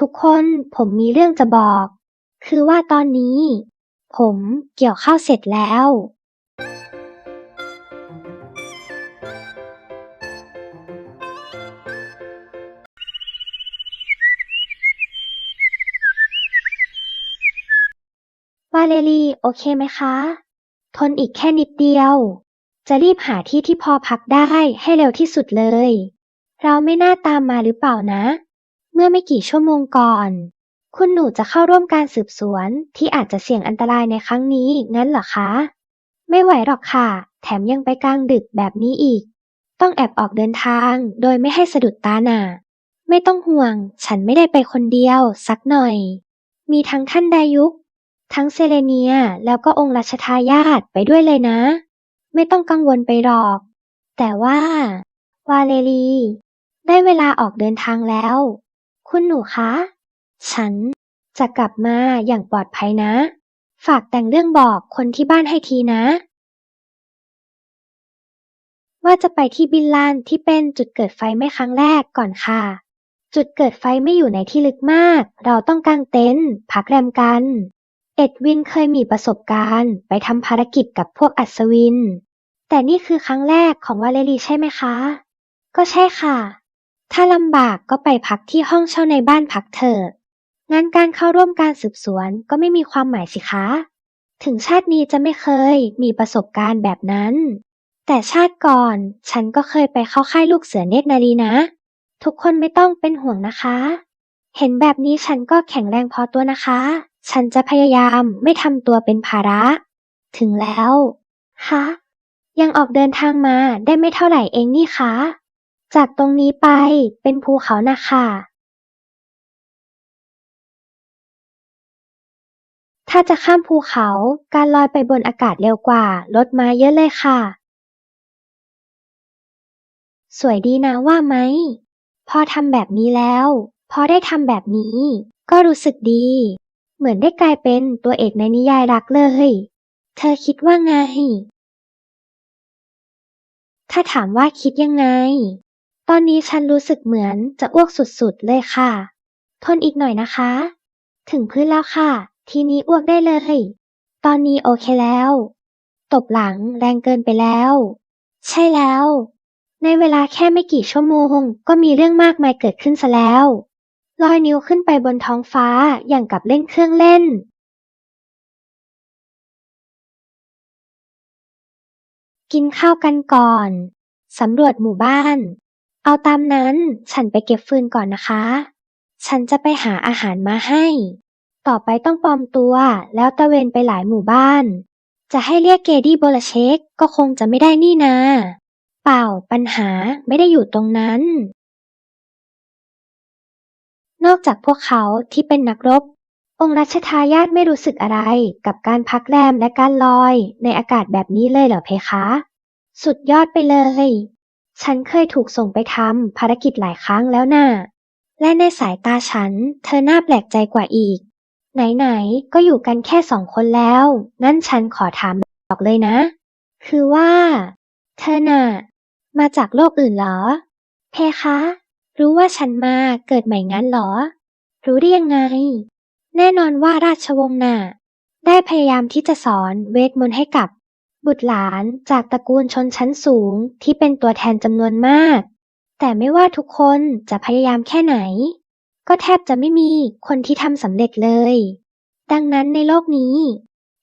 ทุกคนผมมีเรื่องจะบอก คือว่าตอนนี้ ผมเกี่ยวข้าวเสร็จแล้ว วาเลรีโอเคไหมคะ ทนอีกแค่นิดเดียว จะรีบหาที่ที่พอพักได้ให้เร็วที่สุดเลย เราไม่น่าตามมาหรือเปล่านะ เมื่อไม่กี่ชั่วโมงก่อน คุณหนูจะเข้าร่วมการสืบสวนที่อาจจะเสี่ยงอันตรายในครั้งนี้งั้นเหรอคะ ไม่ไหวหรอกค่ะ แถมยังไปกลางดึกแบบนี้อีก ต้องแอบออกเดินทางโดยไม่ให้สะดุดตาหน่ะไม่ต้องห่วง ฉันไม่ได้ไปคนเดียว สักหน่อย มีทั้งท่านดายุก ทั้งเซเลเนียแล้วก็องค์รัชทายาทไปด้วยเลยนะ ไม่ต้องกังวลไปหรอก แต่ว่า วาเลรี ได้เวลาออกเดินทางแล้ว คุณหนูคะ ฉันจะกลับมาอย่างปลอดภัยนะ ฝากแต่งเรื่องบอกคนที่บ้านให้ทีนะ ว่าจะไปที่บินลานที่เป็นจุดเกิดไฟไหม้ครั้งแรกก่อนค่ะ จุดเกิดไฟไม่อยู่ในที่ลึกมาก เราต้องกางเต็นท์พักแรมกัน เอ็ดวินเคยมีประสบการณ์ ไปทำภารกิจกับพวกอัศวิน แต่นี่คือครั้งแรกของวาเลรีใช่ไหมคะ ก็ใช่ค่ะ ถ้าลำบากก็ไปพักที่ห้องเช่าในบ้านพักเถอะงั้นการเข้าร่วมการสืบสวนก็ไม่มีความหมายสิคะ ถึงชาตินี้จะไม่เคยมีประสบการณ์แบบนั้น แต่ชาติก่อนฉันก็เคยไปเข้าค่ายลูกเสือเนตรนารีนะ ทุกคนไม่ต้องเป็นห่วงนะคะ เห็นแบบนี้ฉันก็แข็งแรงพอตัวนะคะ ฉันจะพยายามไม่ทำตัวเป็นภาระ ถึงแล้ว ฮะ ยังออกเดินทางมาได้ไม่เท่าไหร่เองนี่คะ จากตรงนี้ไปเป็นภูเขานะคะถ้าจะข้ามภูเขาการลอยไปบนอากาศเร็วกว่า รถมาเยอะเลยค่ะ สวยดีนะว่าไหม พอทำแบบนี้แล้ว พอได้ทำแบบนี้ ก็รู้สึกดี เหมือนได้กลายเป็นตัวเอกในนิยายรักเลย เธอคิดว่าไงถ้าถามว่าคิดยังไง ตอนนี้ฉันรู้สึกเหมือนจะอ้วกสุดๆ เลยค่ะ ทนอีกหน่อยนะคะ ถึงพื้นแล้วค่ะ ทีนี้อ้วกได้เลย ตอนนี้โอเคแล้ว ตบหลังแรงเกินไปแล้ว ใช่แล้ว ในเวลาแค่ไม่กี่ชั่วโมง ก็มีเรื่องมากมายเกิดขึ้นซะแล้วลอยนิ้วขึ้นไปบนท้องฟ้าอย่างกับเล่นเครื่องเล่นกินข้าวกันก่อน สำรวจหมู่บ้าน เอาตามนั้น ฉันไปเก็บฟืนก่อนนะคะ ฉันจะไปหาอาหารมาให้ ต่อไปต้องปลอมตัวแล้วตะเวนไปหลายหมู่บ้าน จะให้เรียกเกดี้โบลเชกก็คงจะไม่ได้นี่นา เปล่าปัญหาไม่ได้อยู่ตรงนั้น นอกจากพวกเขาที่เป็นนักรบ องค์รัชทายาทไม่รู้สึกอะไรกับการพักแรมและการลอยในอากาศแบบนี้เลยเหรอเพคะ สุดยอดไปเลย ฉันเคยถูกส่งไปทำภารกิจหลายครั้งแล้วน่ะ และในสายตาฉัน เธอน่าแปลกใจกว่าอีก ไหนๆ ก็อยู่กันแค่สองคนแล้ว งั้นฉันขอถามบอกเลยนะ คือว่า เธอน่ะ มาจากโลกอื่นเหรอ เพคะ รู้ว่าฉันมาเกิดใหม่งั้นเหรอ รู้ได้ยังไง แน่นอนว่าราชวงศ์น่ะ ได้พยายามที่จะสอนเวทมนต์ให้กับ บุตรหลานจากตระกูลชนชั้นสูงที่เป็นตัวแทนจำนวนมาก แต่ไม่ว่าทุกคนจะพยายามแค่ไหน ก็แทบจะไม่มีคนที่ทำสำเร็จเลย ดังนั้นในโลกนี้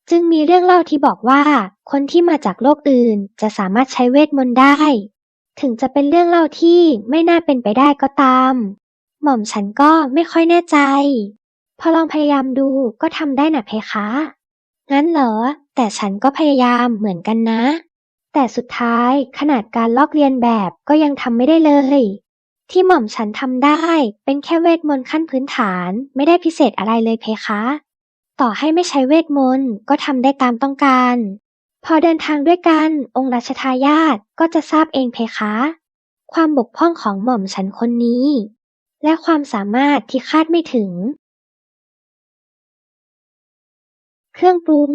จึงมีเรื่องเล่าที่บอกว่าคนที่มาจากโลกอื่นจะสามารถใช้เวทมนต์ได้ ถึงจะเป็นเรื่องเล่าที่ไม่น่าเป็นไปได้ก็ตาม หม่อมฉันก็ไม่ค่อยแน่ใจ พอลองพยายามดูก็ทำได้นะเพคะ งั้นเหรอ แต่ฉันก็พยายามเหมือนกันนะ แต่สุดท้ายขนาดการลอกเลียนแบบก็ยังทำไม่ได้เลย ที่หม่อมฉันทำได้เป็นแค่เวทมนต์ขั้นพื้นฐานไม่ได้พิเศษอะไรเลยเพคะ ต่อให้ไม่ใช้เวทมนต์ก็ทำได้ตามต้องการ พอเดินทางด้วยกันองค์รัชทายาทก็จะทราบเองเพคะ ความบกพร่องของหม่อมฉันคนนี้ และความสามารถที่คาดไม่ถึง เครื่องปรุง